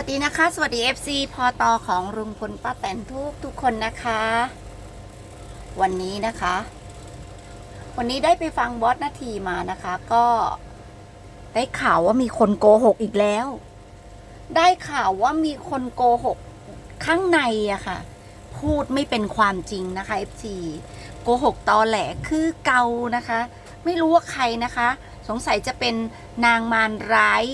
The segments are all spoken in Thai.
วัสดีนะคะ สวัสดี FC พอตอของลุงพลป้าแตนทุกทุกคนนะคะ วันนี้นะคะ วันนี้ได้ไปฟังบอสนาทีมานะคะ ก็ได้ข่าวว่ามีคนโกหกอีกแล้ว ได้ข่าวว่ามีคนโกหกข้างในอะค่ะ พูดไม่เป็นความจริงนะคะ FC โกหกตอแหลคือเกานะคะ ไม่รู้ว่าใครนะคะ สงสัยจะเป็นนางมารร้าย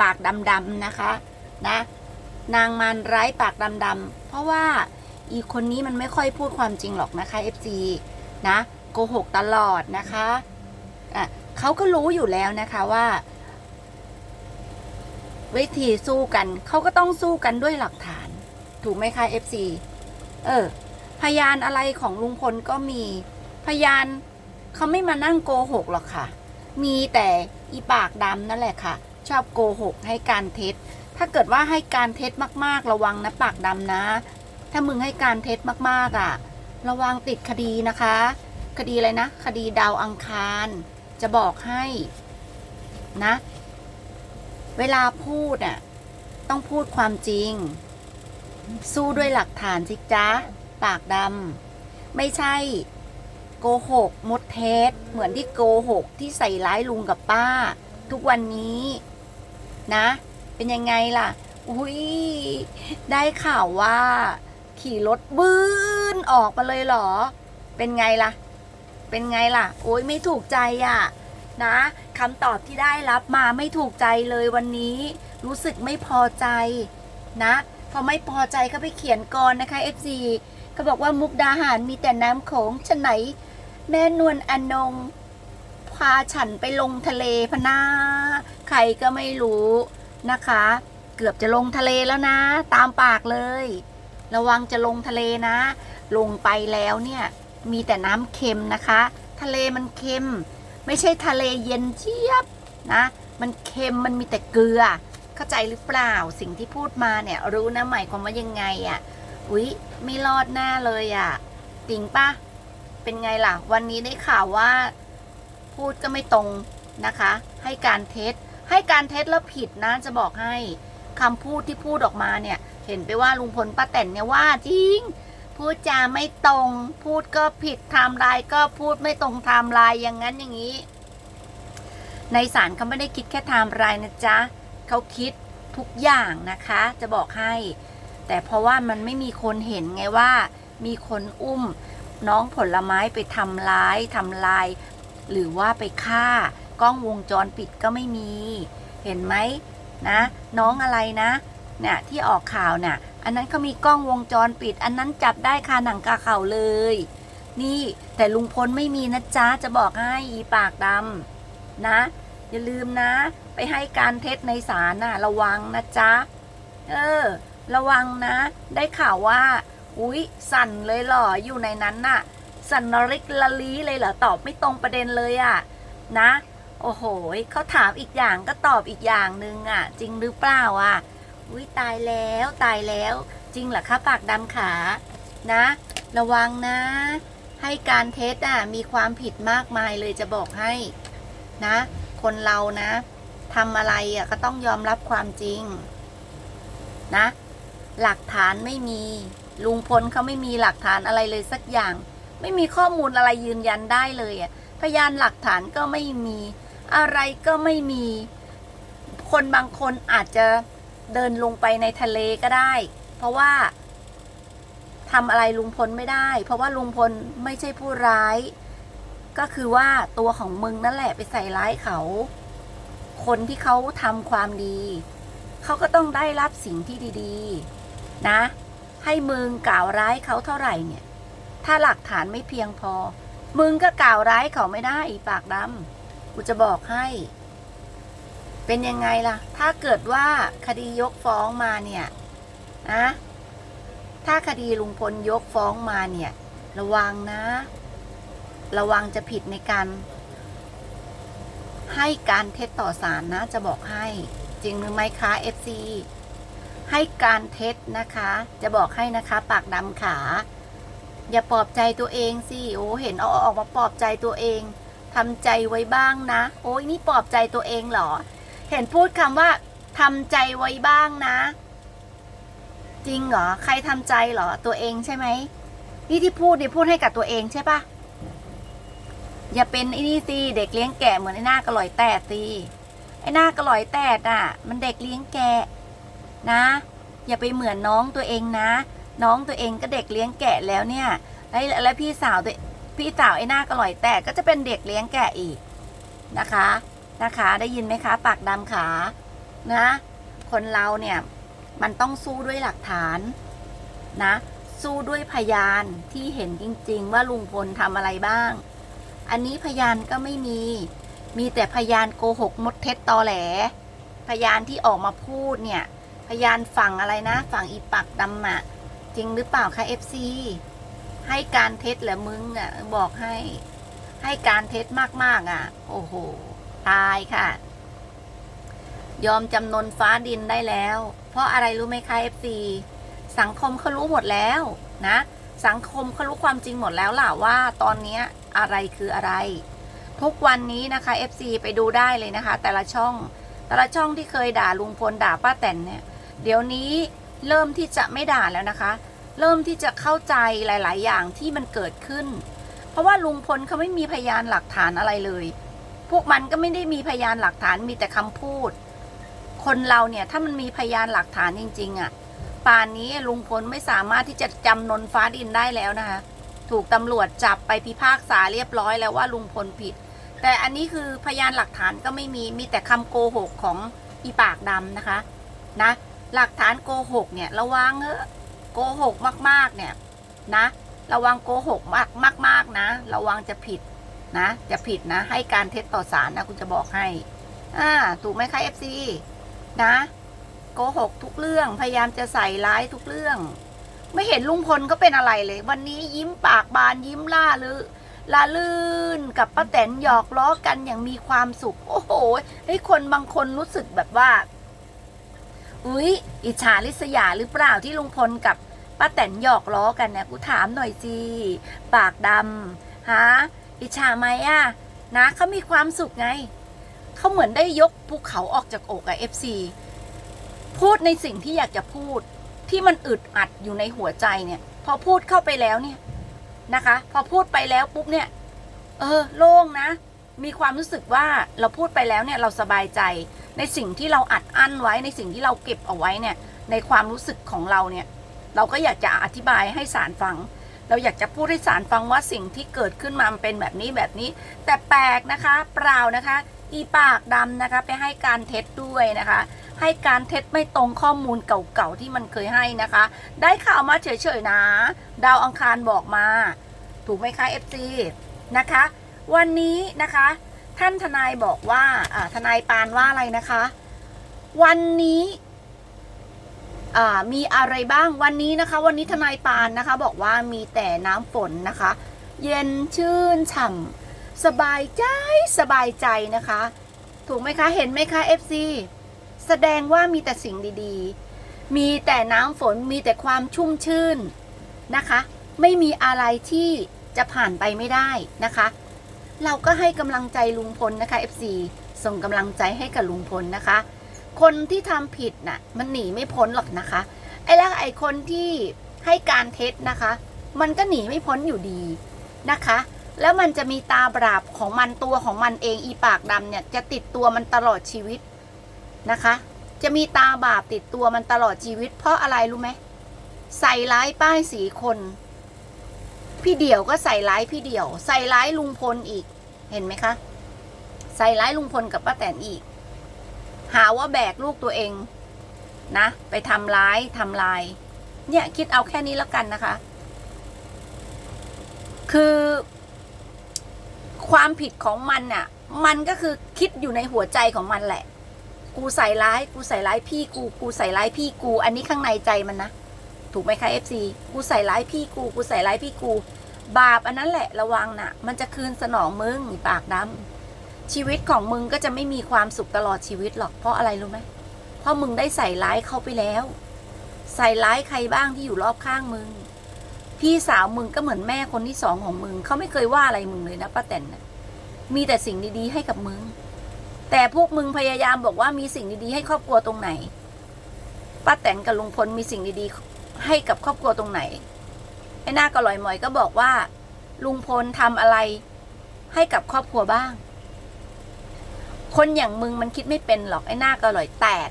ปากดำๆนะคะ นะ นางมารร้ปากดำๆเพราะว่าอีคนนี้มันไม่ค่อยพูดความจริงหรอกนะคะ FC นะโกหกตลอดนะคะอะเขาก็รู้อยู่แล้วนะคะว่า วิธีสู้กันเขาก็ต้องสู้กันด้วยหลักฐาน ถูกไหมคะ FC เออ พยานอะไรของลุงพลก็มีพยานเขาไม่มานั่งโกหกหรอกค่ะ มีแต่อีปากดำนั่นแหละค่ะ ชอบโกหกให้การเท็จ ถ้าเกิดว่าให้การเท็จมาก ๆ ระวังนะปากดำนะ ถ้ามึงให้การเท็จมากๆอะ ระวังติดคดีนะคะ คดีอะไรนะ คดีดาวอังคาร จะบอกให้นะ เวลาพูดอะต้องพูดความจริง สู้ด้วยหลักฐานสิจ๊ะ ปากดำไม่ใช่โกหกมดเท็จเหมือนที่โกหกที่ใส่ร้ายลุงกับป้า ทุกวันนี้นะ เป็นยังไงล่ะ อุ้ยได้ข่าวว่า ขี่รถบื้นออกมาเลยเหรอ เป็นไงล่ะ เป็นไงล่ะ โอ้ยไม่ถูกใจอะ นะคำตอบที่ได้รับมาไม่ถูกใจเลยวันนี้ รู้สึกไม่พอใจนะพอไม่พอใจก็ไปเขียนก่อนนะคะ FC ก็บอกว่ามุกดาหารมีแต่น้ำโขงฉะไหน แม่นวลอนงพาฉันไปลงทะเลพนาใครก็ไม่รู้ นะคะ เกือบจะลงทะเลแล้วนะ ตามปากเลย ระวังจะลงทะเลนะ ลงไปแล้วเนี่ย มีแต่น้ำเค็มนะคะ ทะเลมันเค็ม ไม่ใช่ทะเลเย็นเจี๊ยบนะ มันเค็มมันมีแต่เกลือ เข้าใจหรือเปล่าสิ่งที่พูดมาเนี่ย รู้นะหมายความว่ายังไงอะ่ะอุ๊ยไม่รอดหน้าเลยอะ่ะจริงปะเป็นไงล่ะ วันนี้ได้ข่าวว่า พูดก็ไม่ตรงนะคะ ให้การเท็จ ให้การเท็จแล้วผิดนะจะบอกให้คำพูดที่พูดออกมาเนี่ย เห็นไปว่าลุงพลป้าแตนเนี่ยว่าจริง พูดจาไม่ตรง พูดก็ผิดไทม์ไลน์ก็พูดไม่ตรงไทม์ไลน์อย่างนั้นอย่างนี้ ในศาลเขาไม่ได้คิดแค่ไทม์ไลน์นะจ๊ะเขาคิดทุกอย่างนะคะ จะบอกให้ แต่เพราะว่ามันไม่มีคนเห็นไงว่า มีคนอุ้ม น้องผลไม้ไปทำร้ายทำลาย หรือว่าไปฆ่า กล้องวงจรปิดก็ไม่มี เห็นไหมนะ น้องอะไรนะเนี่ยที่ออกข่าวเนี่ยอันนั้นเขามีกล้องวงจรปิด อันนั้นจับได้คาหนังกาเข่าเลย นี่แต่ลุงพลไม่มีนะจ๊ะจะบอกให้อีปากดำนะ อย่าลืมนะ ไปให้การเท็จในศาลน่ะระวังนะจ๊ะเออ ระวังนะ ได้ข่าวว่า อุ๊ย สั่นเลยเหรออยู่ในนั้นน่ะ สันนริกละลีเลยเหรอตอบไม่ตรงประเด็นเลยอะ่ะ นะ โอ้โหเขาถามอีกอย่างก็ตอบอีกอย่างหนึ่งอะ จริงหรือเปล่าอะอุ้ยตายแล้วตายแล้ว จริงเหรอคะปากดำขานะ ระวังนะ ให้การเท็จอะมีความผิดมากมายเลยจะบอกให้นะ คนเรานะทำอะไรอะก็ต้องยอมรับความจริง นะ หลักฐานไม่มี ลุงพลเขาไม่มีหลักฐานอะไรเลยสักอย่าง ไม่มีข้อมูลอะไรยืนยันได้เลยอะพยานหลักฐานก็ไม่มี อะไรก็ไม่มี คนบางคนอาจจะเดินลงไปในทะเลก็ได้ เพราะว่าทำอะไรลุงพลไม่ได้ เพราะว่าลุงพลไม่ใช่ผู้ร้าย ก็คือว่าตัวของมึงนั่นแหละไปใส่ร้ายเขา คนที่เขาทำความดี เขาก็ต้องได้รับสิ่งที่ดีๆ นะ ให้มึงกล่าวร้ายเขาเท่าไหร่เนี่ย ถ้าหลักฐานไม่เพียงพอ มึงก็กล่าวร้ายเขาไม่ได้อีปากดำ กูจะบอกให้ เป็นยังไงล่ะ ถ้าเกิดว่าคดียกฟ้องมาเนี่ยนะถ้าคดีลุงพลยกฟ้องมาเนี่ย ระวังนะ ระวังจะผิดในการ ให้การเท็จต่อศาลนะ จะบอกให้ จริงหรือไม่คะ FC ให้การเท็จนะคะ จะบอกให้นะคะ ปากดำขา อย่าปลอบใจตัวเองสิโอ้เห็นเอาออกมาปลอบใจตัวเอง ทำใจไว้บ้างนะ โอ้ยนี่ปลอบใจตัวเองเหรอ เห็นพูดคำว่าทำใจไว้บ้างนะ จริงเหรอ ใครทำใจเหรอ ตัวเองใช่ไหม นี่ที่พูดเนี่ยพูดให้กับตัวเองใช่ปะอย่าเป็นไอ้นี่สิเด็กเลี้ยงแกะเหมือนไอ้หน้ากระลอยแตดสิไอ้หน้ากระลอยแตดอะ มันเด็กเลี้ยงแกะนะ อย่าไปเหมือนน้องตัวเองนะ น้องตัวเองก็เด็กเลี้ยงแกะแล้วเนี่ย แล้วแล้วพี่สาวตัว พี่สาวไอ้หน้ากระหลอยแตดก็จะเป็นเด็กเลี้ยงแกะอีกนะคะนะคะ ได้ยินไหมคะ ปากดำขานะ คนเราเนี่ยมันต้องสู้ด้วยหลักฐานนะ สู้ด้วยพยานที่เห็นจริง ๆ ว่าลุงพลทำอะไรบ้าง อันนี้พยานก็ไม่มี มีแต่พยานโกหกมดเท็จตอแหล พยานที่ออกมาพูดเนี่ย พยานฝั่งอะไรนะ ฝั่งอีปักดำอะจริงหรือเปล่าคะเอฟซี ให้การเท็จเหรอมึงอะ บอกให้ ให้การเท็จมาก ๆ อะ โอ้โห ตายค่ะ ยอมจำนนฟ้าดินได้แล้ว เพราะอะไรรู้ไหมคะ FC สังคมเขารู้หมดแล้วนะ สังคมเขารู้ความจริงหมดแล้วล่ะว่าตอนนี้อะไรคืออะไร ทุกวันนี้นะคะ FC ไปดูได้เลยนะคะ แต่ละช่อง แต่ละช่องที่เคยด่าลุงพลด่าป้าแตนเนี่ย เดี๋ยวนี้เริ่มที่จะไม่ด่าแล้วนะคะ เริ่มที่จะเข้าใจหลาย ๆ อย่างที่มันเกิดขึ้น เพราะว่าลุงพลเขาไม่มีพยานหลักฐานอะไรเลย พวกมันก็ไม่ได้มีพยานหลักฐานมีแต่คำพูด คนเราเนี่ยถ้ามันมีพยานหลักฐานจริง ๆอะ่ะป่านนี้ลุงพลไม่สามารถที่จะจำนนฟ้าดินได้แล้วนะคะ ถูกตำรวจจับไปพิพากษาเรียบร้อยแล้วว่าลุงพลผิด แต่อันนี้คือพยานหลักฐานก็ไม่มีมีแต่คำโกหกของอีปากดำนะคะ นะ หลักฐานโกหกเนี่ยระวังเออะ โกหกมากๆเนี่ยนะ ระวังโกหกมากมากมากๆนะ ระวังจะผิดนะ จะผิดนะ ให้การเท็จต่อศาลนะคุณจะบอกให้อ่าถูกไหมคะเอฟซีนะโกหกทุกเรื่องพยายามจะใส่ร้ายทุกเรื่อง ไม่เห็นลุงพลก็เป็นอะไรเลย วันนี้ยิ้มปากบานยิ้มล่าลือลาลื่นกับป้าแตนหยอกล้อกันอย่างมีความสุข โอ้โหให้คนบางคนรู้สึกแบบว่า อุ๊ย อิจฉาริษยาหรือเปล่าที่ลุงพลกับป้าแตนหยอกล้อกันเนี่ยกูถามหน่อยสิปากดำฮะอิจฉาไหมอะนะเขามีความสุขไง เขาเหมือนได้ยกภูเขาออกจากอกอะเอฟซีพูดในสิ่งที่อยากจะพูดที่มันอึดอัดอยู่ในหัวใจเนี่ย พอพูดเข้าไปแล้วเนี่ยนะคะ พอพูดไปแล้วปุ๊บเนี่ย เออ โล่งนะ มีความรู้สึกว่าเราพูดไปแล้วเนี่ยเราสบายใจ ในสิ่งที่เราอัดอั้นไว้ในสิ่งที่เราเก็บเอาไว้เนี่ยในความรู้สึกของเราเนี่ยเราก็อยากจะอธิบายให้สารฟัง เราอยากจะพูดให้สารฟังว่าสิ่งที่เกิดขึ้นมามันเป็นแบบนี้แบบนี้ แต่แปลกนะคะเปล่านะคะ อีปากดำนะคะไปให้การเท็จด้วยนะคะ ให้การเท็จไม่ตรงข้อมูลเก่าๆที่มันเคยให้นะคะ ได้ข่าวมาเฉยๆนะ ดาวอังคารบอกมา ถูกไหมคะ FC นะคะ วันนี้นะคะ ท่านทนายบอกว่าอ่าทนายปานว่าอะไรนะคะ วันนี้อ่ามีอะไรบ้างวันนี้นะคะ วันนี้ทนายปานนะคะ บอกว่ามีแต่น้ำฝนนะคะ เย็นชื่นฉ่ำสบายใจสบายใจนะคะ ถูกไหมคะเห็นไหมคะ FC แสดงว่ามีแต่สิ่งดีๆ มีแต่น้ำฝนมีแต่ความชุ่มชื่นนะคะ ไม่มีอะไรที่จะผ่านไปไม่ได้นะคะ เราก็ให้กำลังใจลุงพลนะคะ FC ส่งกำลังใจให้กับลุงพลนะคะ คนที่ทำผิดน่ะ มันหนีไม่พ้นหรอกนะคะ ไอ้แล้วไอ้คนที่ให้การเท็จนะคะ มันก็หนีไม่พ้นอยู่ดีนะคะ แล้วมันจะมีตาบาปของมันตัวของมันเองอีปากดำเนี่ยจะติดตัวมันตลอดชีวิตนะคะ จะมีตาบาปติดตัวมันตลอดชีวิต เพราะอะไรรู้ไหมใส่ร้ายป้ายสีคน พี่เดี่ยวก็ใส่ร้ายพี่เดี่ยว ใส่ร้ายลุงพลอีก เห็นไหมคะ ใส่ร้ายลุงพลกับป้าแตนอีก หาว่าแบกลูกตัวเองนะ ไปทำร้ายทำลาย เนี่ยคิดเอาแค่นี้แล้วกันนะคะ คือ ความผิดของมันน่ะ มันก็คือคิดอยู่ในหัวใจของมันแหละ กูใส่ร้าย กูใส่ร้ายพี่กู กูใส่ร้ายพี่กู อันนี้ข้างในใจมันนะ ถูกไหมคะเอฟซีกูใส่ร้ายพี่กู กูใส่ร้ายพี่กู บาปอันนั้นแหละระวังน่ะ มันจะคืนสนองมึงปากดำชีวิตของมึงก็จะไม่มีความสุขตลอดชีวิตหรอกเพราะอะไรรู้ไหมเพราะมึงได้ใส่ร้ายเขาไปแล้ว ใส่ร้ายใครบ้างที่อยู่รอบข้างมึง พี่สาวมึงก็เหมือนแม่คนที่สองของมึงเขาไม่เคยว่าอะไรมึงเลยนะป้าแตนนะมีแต่สิ่งดีๆให้กับมึง แต่พวกมึงพยายามบอกว่ามีสิ่งดีๆให้ครอบครัวตรงไหนป้าแตนกับลุงพลมีสิ่งดีๆ ให้กับครอบครัวตรงไหนไอ้หน้ากระลอยหมอยก็บอกว่า ลุงพลทำอะไรให้กับครอบครัวบ้าง คนอย่างมึงมันคิดไม่เป็นหรอกไอ้หน้ากระลอยแตก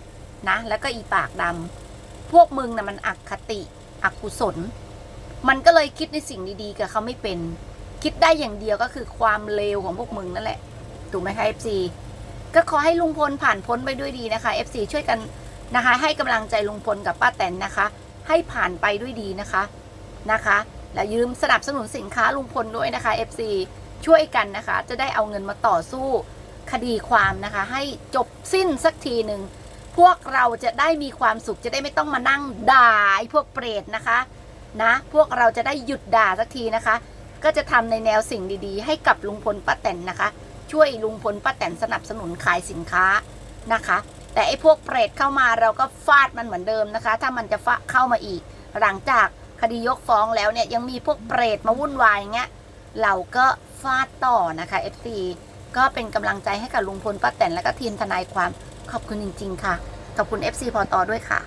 นะ แล้วก็อีปากดำพวกมึงนะ่ะมันอักคติอกุศล มันก็เลยคิดในสิ่งดีๆกับเขาไม่เป็น คิดได้อย่างเดียวก็คือความเลวของพวกมึงนั่นแหละถูกไหมคะ FC ก็ขอให้ลุงพลผ่านพ้นไปด้วยดีนะคะ FC ช่วยกันนะคะ ให้กำลังใจลุงพลกับป้าแตนนะคะ ให้ผ่านไปด้วยดีนะคะนะคะและยืมสนับสนุนสินค้าลุงพลด้วยนะคะ FC ช่วยกันนะคะ จะได้เอาเงินมาต่อสู้คดีความนะคะ ให้จบสิ้นสักทีหนึ่งพวกเราจะได้มีความสุขจะได้ไม่ต้องมานั่งด่าไอ้พวกเปรตนะคะนะ พวกเราจะได้หยุดด่าสักทีนะคะ ก็จะทำในแนวสิ่งดีๆ ให้กับลุงพลป้าแตนนะคะ ช่วยลุงพลป้าแตนสนับสนุนขายสินค้านะคะ แต่ไอ้พวกเปรตเข้ามาเราก็ฟาดมันเหมือนเดิมนะคะ ถ้ามันจะฟะเข้ามาอีก หลังจากคดียกฟ้องแล้วเนี่ยยังมีพวกเปรตมาวุ่นวายอย่างเงี้ยเราก็ฟาดต่อนะคะ FC ก็เป็นกำลังใจให้กับลุงพลป้าแตนและก็ทีมทนายความขอบคุณจริง ๆ ค่ะ ขอบคุณ FC พอตอด้วยค่ะ